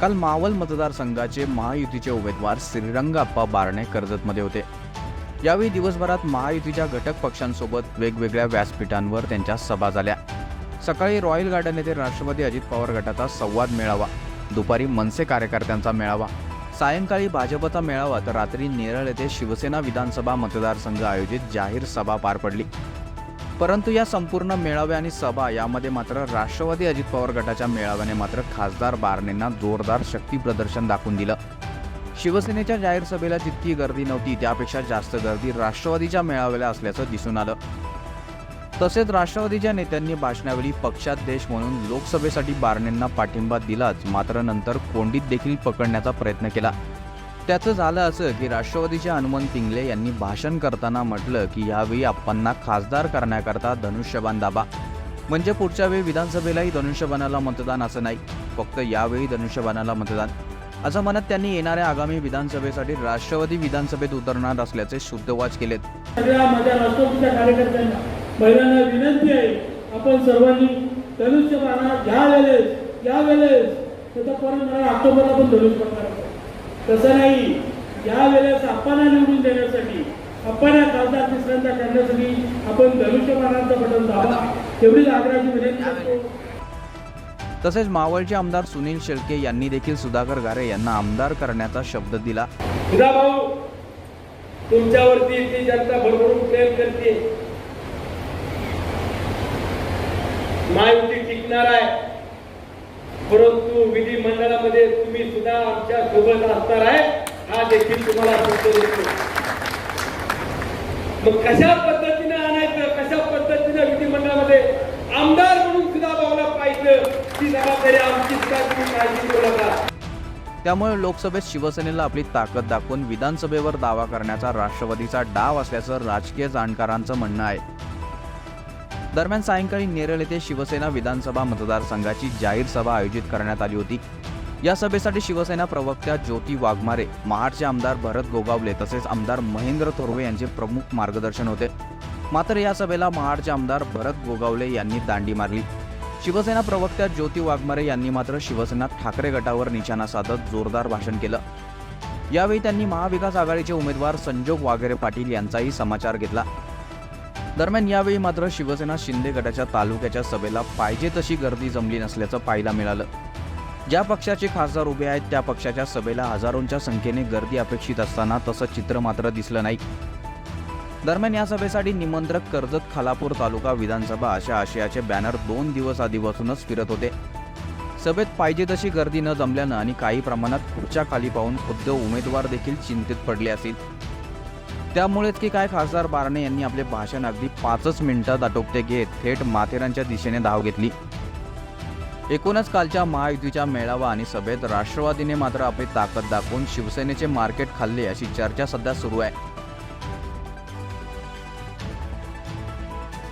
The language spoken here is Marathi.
काल मावल मतदारसंघाचे महायुतीचे उमेदवार श्रीरंगाप्पा बारणे कर्जतमध्ये होते. यावेळी दिवसभरात महायुतीच्या घटक पक्षांसोबत वेगवेगळ्या व्यासपीठांवर त्यांच्या सभा झाल्या. सकाळी रॉयल गार्डन येथे राष्ट्रवादी अजित पवार गटाचा संवाद मेळावा दुपारी मनसे कार्यकर्त्यांचा मेळावा सायंकाळी भाजपचा मेळावा तर रात्री नेरळ येथे शिवसेना विधानसभा मतदारसंघ आयोजित जाहीर सभा पार पडली. परंतु या संपूर्ण मेळाव्या आणि सभा यामध्ये मात्र राष्ट्रवादी अजित पवार गटाच्या मेळाव्याने मात्र खासदार बारणेंना जोरदार शक्ती प्रदर्शन दाखवून दिलं. शिवसेनेच्या जाहीर सभेला जितकी गर्दी नव्हती त्यापेक्षा जास्त गर्दी राष्ट्रवादीच्या मेळाव्याला असल्याचं दिसून आलं. तसेच राष्ट्रवादीच्या नेत्यांनी भाषणावेळी पक्षाध्यक्ष म्हणून लोकसभेसाठी बारणेंना पाठिंबा दिलाच मात्र नंतर कोंडीत देखील पकडण्याचा प्रयत्न केला. त्याचं झालं असं की राष्ट्रवादीचे हनुमंत पिंगले यांनी भाषण करताना म्हटलं की यावेळी आप्पांना खासदार करण्याकरता धनुष्यबाण दाबा. म्हणजे पुढच्या वेळी विधानसभेलाही धनुष्यबाणाला मतदान असं नाही. फक्त यावेळी धनुष्यबाणाला मतदान. असं म्हणत त्यांनी येणाऱ्या आगामी विधानसभेसाठी राष्ट्रवादी विधानसभेत उतरणार असल्याचे शुद्धवाच केलेत. महिलांना विनंती आहे. आपण सर्वांनी धनुष्यबाणा घ्या वेळेस या वेळेस त्याचा परत मला ऑक्टोबरला पण धनुष्यबाण. तसं नाही. या वेळेस आपण निवडून देण्यासाठी आपण या खासदार तिसऱ्यांदा करण्यासाठी आपण धनुष्य बाणाचं बटन दाबा. एवढीच आग्रहाची विनंती करतो. तसेच मावळचे आमदार सुनील शेळके यांनी देखील सुधाकर घारे यांना आमदार करण्याचा शब्द दिला. सुधा भाऊ तुमच्यावरती ती जनता भरभरून प्रेम करते. महायुती टिकणार आहे. परंतु विधिमंडळामध्ये तुम्ही सुद्धा आमच्यासोबत असणार आहे. हा देखील तुम्हाला शब्द देतो. मग कशा पद्धतीने आणायचं कशा पद्धतीने विधिमंडळामध्ये आमदार म्हणून सुद्धा बघायला पाहिजे ती जबाबदारी आमचीच का तुम्ही काळजी करू नका. त्यामुळे लोकसभेत शिवसेनेला आपली ताकद दाखवून विधानसभेवर दावा करण्याचा राष्ट्रवादीचा डाव असल्याचं राजकीय जाणकारांचं म्हणणं आहे. दरम्यान सायंकाळी नेरळ येथे शिवसेना विधानसभा मतदारसंघाची जाहीर सभा आयोजित करण्यात आली होती. या सभेसाठी शिवसेना प्रवक्त्या ज्योती वाघमारे महाडचे आमदार भरत गोगावले तसेच आमदार महेंद्र थोरवे यांचे प्रमुख मार्गदर्शन होते. मात्र या सभेला महाडचे आमदार भरत गोगावले यांनी दांडी मारली. शिवसेना प्रवक्त्या ज्योती वाघमारे यांनी मात्र शिवसेना ठाकरे गटावर निशाणा साधत जोरदार भाषण केलं. यावेळी त्यांनी महाविकास आघाडीचे उमेदवार संजोग वाघेरे पाटील यांचाही समाचार घेतला. दरम्यान यावेळी मात्र शिवसेना शिंदे गटाच्या तालुक्याच्या सभेला पाहिजे तशी गर्दी जमली नसल्याचं पाहायला मिळालं. ज्या पक्षाचे खासदार उभे आहेत त्या पक्षाच्या सभेला हजारोंच्या संख्येने गर्दी अपेक्षित असताना तसं चित्र मात्र दिसलं नाही. दरम्यान या सभेसाठी निमंत्रक कर्जत खालापूर तालुका विधानसभा अशा आशयाचे बॅनर दोन दिवस आधीपासूनच फिरत होते. सभेत पाहिजे तशी गर्दी न जमल्यानं आणि काही प्रमाणात खुर्च्या खाली पाहून खुद्द उमेदवार देखील चिंतेत पडले असतील. त्यामुळेच की काय खासदार बारणे यांनी आपले भाषण अगदी पाचच मिनिटात आटोपते घेत थेट माथेरानच्या दिशेने धाव घेतली. एकूणच कालच्या महायुतीच्या मेळावा आणि सभेत राष्ट्रवादीने मात्र आपली ताकद दाखवून शिवसेनेचे मार्केट खाल्ले अशी चर्चा सध्या सुरू आहे.